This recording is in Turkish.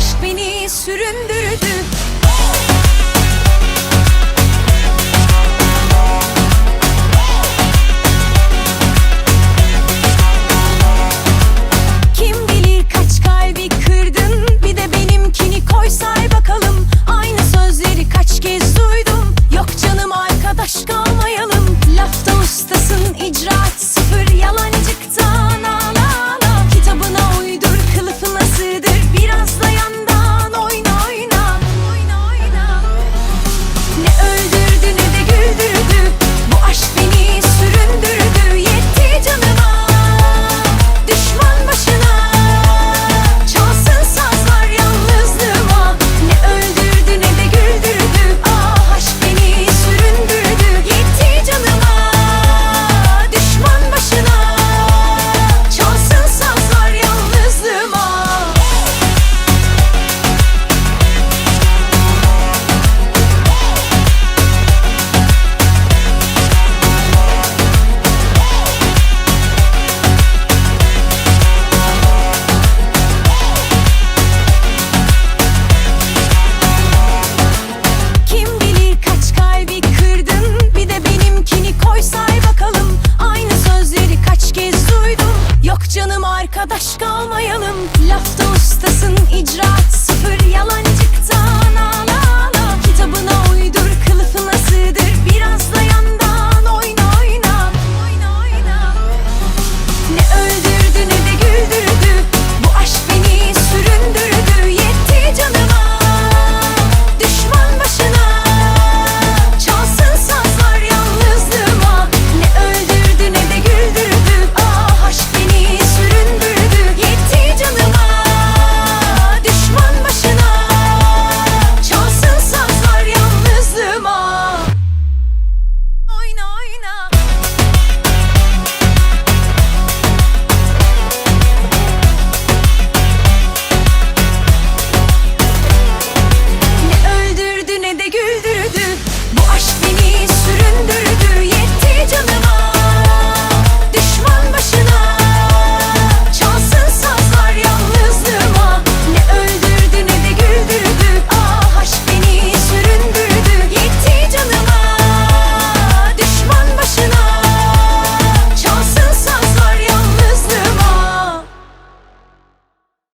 aşk beni süründürdü arkadaş kalmayalım. Lafta ustasın icraat